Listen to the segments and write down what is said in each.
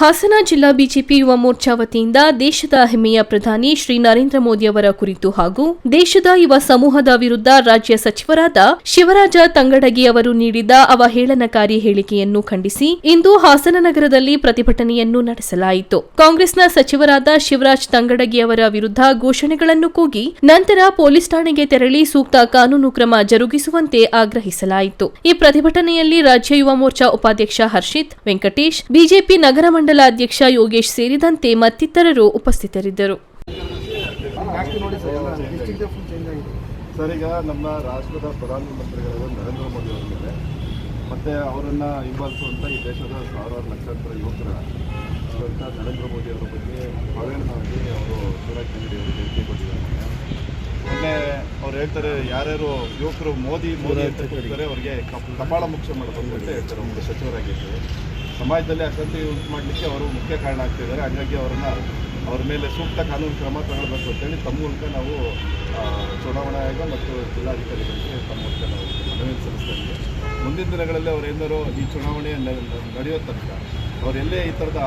ಹಾಸನ ಜಿಲ್ಲಾ ಬಿಜೆಪಿ ಯುವ ಮೋರ್ಚಾ ವತಿಯಿಂದ ದೇಶದ ಹೆಮ್ಮೆಯ ಪ್ರಧಾನಿ ಶ್ರೀ ನರೇಂದ್ರ ಮೋದಿ ಅವರ ಕುರಿತು ಹಾಗೂ ದೇಶದ ಯುವ ಸಮೂಹದ ವಿರುದ್ಧ ರಾಜ್ಯ ಸಚಿವರಾದ ಶಿವರಾಜ ತಂಗಡಗಿ ಅವರು ನೀಡಿದ ಅವಹೇಳನಕಾರಿ ಹೇಳಿಕೆಯನ್ನು ಖಂಡಿಸಿ ಇಂದು ಹಾಸನ ನಗರದಲ್ಲಿ ಪ್ರತಿಭಟನೆಯನ್ನು ನಡೆಸಲಾಯಿತು. ಕಾಂಗ್ರೆಸ್ನ ಸಚಿವರಾದ ಶಿವರಾಜ್ ತಂಗಡಗಿ ಅವರ ವಿರುದ್ಧ ಘೋಷಣೆಗಳನ್ನು ಕೂಗಿ ನಂತರ ಪೊಲೀಸ್ ಠಾಣೆಗೆ ತೆರಳಿ ಸೂಕ್ತ ಕಾನೂನು ಕ್ರಮ ಜರುಗಿಸುವಂತೆ ಆಗ್ರಹಿಸಲಾಯಿತು. ಈ ಪ್ರತಿಭಟನೆಯಲ್ಲಿ ರಾಜ್ಯ ಯುವ ಮೋರ್ಚಾ ಉಪಾಧ್ಯಕ್ಷ ಹರ್ಷಿತ್, ವೆಂಕಟೇಶ್, ಬಿಜೆಪಿ ನಗರ ಅಧ್ಯಕ್ಷ ಯೋಗೇಶ್ ಸೇರಿದಂತೆ ಮತ್ತಿತರರು ಉಪಸ್ಥಿತರಿದ್ದರು. ಸರ್ ಈಗ ನಮ್ಮ ನರೇಂದ್ರ ಮೋದಿ ಮತ್ತು ಅವರನ್ನು ಹಿಂಬಾಲಿಸುವಂಥ ಈ ದೇಶದ ಸಾವಿರಾರು ಲಕ್ಷಾಂತರ ಯುವಕರ ನರೇಂದ್ರ ಮೋದಿ ಅವರ ಬಗ್ಗೆ ಅವೇರ್ನಾಗಿ ಅವರು ಶಿವರಾಜ್ ಕನ್ನಡಿಯವರು ಅವರು ಹೇಳಿಕೆ ಕೊಟ್ಟಿದ್ದಾರೆ. ಅವ್ರು ಹೇಳ್ತಾರೆ, ಯಾರ್ಯಾರು ಯುವಕರು ಮೋದಿ ಮೋದಿ ಅಂತ ಹೇಳ್ತಾರೆ, ಅವರಿಗೆ ಕಪ್- ಕಪಾಳ ಮುಖ್ಯ ಮಾಡೋದು ಅಂತ ಹೇಳ್ತಾರೆ ಒಂದು ಸಚಿವರಾಗಿದ್ದು. ಸಮಾಜದಲ್ಲಿ ಅಶಾಂತಿ ಉಂಟು ಮಾಡಲಿಕ್ಕೆ ಅವರು ಮುಖ್ಯ ಕಾರಣ ಆಗ್ತಿದ್ದಾರೆ. ಹಾಗಾಗಿ ಅವರನ್ನ, ಅವ್ರ ಮೇಲೆ ಸೂಕ್ತ ಕಾನೂನು ಕ್ರಮ ತಗೊಳ್ಬೇಕು ಅಂತೇಳಿ ತಮ್ಮ ಮೂಲಕ ನಾವು ಚುನಾವಣಾ ಆಯೋಗ ಮತ್ತು ಜಿಲ್ಲಾಧಿಕಾರಿಗಳಿಗೆ ತಮ್ಮ ಮೂಲಕ ನಾವು ಮನವಿ ಸಲ್ಲಿಸ್ತಾ ಇದ್ದೀವಿ. ಮುಂದಿನ ದಿನಗಳಲ್ಲಿ ಅವರೇನಾರು ಈ ಚುನಾವಣೆ ನಡೆಯೋ ತನಕ ಅವರೆಲ್ಲೇ ಈ ಥರದ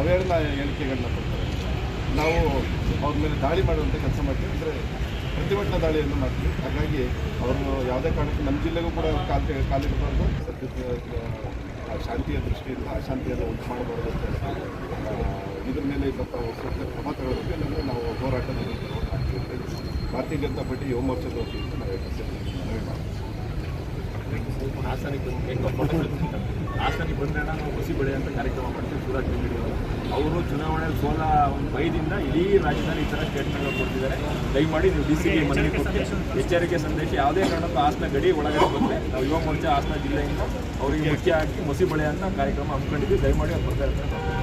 ಅವೇರ್ನ ಹೇಳಿಕೆಗಳನ್ನ ಕೊಡ್ತಾರೆ. ನಾವು ಅವ್ರ ಮೇಲೆ ದಾಳಿ ಮಾಡುವಂಥ ಕೆಲಸ ಮಾಡ್ತೀವಿ ಅಂದರೆ ಪ್ರತಿಭಟನಾ ದಾಳಿಯನ್ನು ಮಾಡ್ತೀವಿ. ಹಾಗಾಗಿ ಅವರು ಯಾವುದೇ ಕಾರಣಕ್ಕೂ ನಮ್ಮ ಜಿಲ್ಲೆಗೂ ಕೂಡ ಕಾಲು ಕಾಲಿಡಬಾರ್ದು ಶಾಂತಿಯ ದೃಷ್ಟಿಯಿಂದ ಅಶಾಂತಿಯನ್ನು ಉಂಟು ಮಾಡಬಾರ್ದು ಅಂತ ಇದ್ರ ಮೇಲೆ ಸ್ವಲ್ಪ ಸೂಕ್ತ ಕ್ರಮ ತಗೊಳ್ಳೋದಕ್ಕೆ ಇಲ್ಲಾಂದ್ರೆ ನಾವು ಹೋರಾಟದಲ್ಲಿ ಭಾರತೀಯ ಜನತಾ ಪಾರ್ಟಿ ಯುವ ಮೋರ್ಚಾದ ವತಿಯಿಂದ ನಾವು ಹಾಸನಿಗೆ ಬಂದು ಹಾಸನಿಗೆ ಬಂದರೆ ನಾವು ಹುಸಿ ಬೆಳೆ ಅಂತ ಕಾರ್ಯಕ್ರಮ ಮಾಡ್ತೀವಿ ಸೂರಜ್ ಬೆಂಗಡಿ ಅವರು ಚುನಾವಣೆಯಲ್ಲಿ ಸೋಲ ಒಂದು ಭಯದಿಂದ ಇಡೀ ರಾಜ್ಯದಲ್ಲಿ ಈ ಥರ ಸ್ಟೇಟ್ಮೆಂಟ್ಗಳು ಕೊಡ್ತಿದ್ದಾರೆ ದಯಮಾಡಿ ನೀವು ಡಿ ಸಿ ಮನವಿ ಕೊಟ್ಟು ಎಚ್ಚರಿಕೆ ಸಂದೇಶ ಯಾವುದೇ ಕಾರಣಕ್ಕೂ ಹಾಸನ ಗಡಿ ಒಳಗಡೆ ಬಂದರೆ ನಾವು ಯುವ ಮೋರ್ಚಾ ಹಾಸನ ಜಿಲ್ಲೆಯಿಂದ ಅವರಿಗೆ ಮುಖ್ಯ ಹಾಕಿ ಮಸಿ ಬಳೆ ಅಂತ ಕಾರ್ಯಕ್ರಮ ಹಮ್ಮಿಕೊಂಡಿದ್ವಿ ದಯಮಾಡಿ ಅವ್ರು ಬರ್ತಾ ಇರ್ತಾರೆ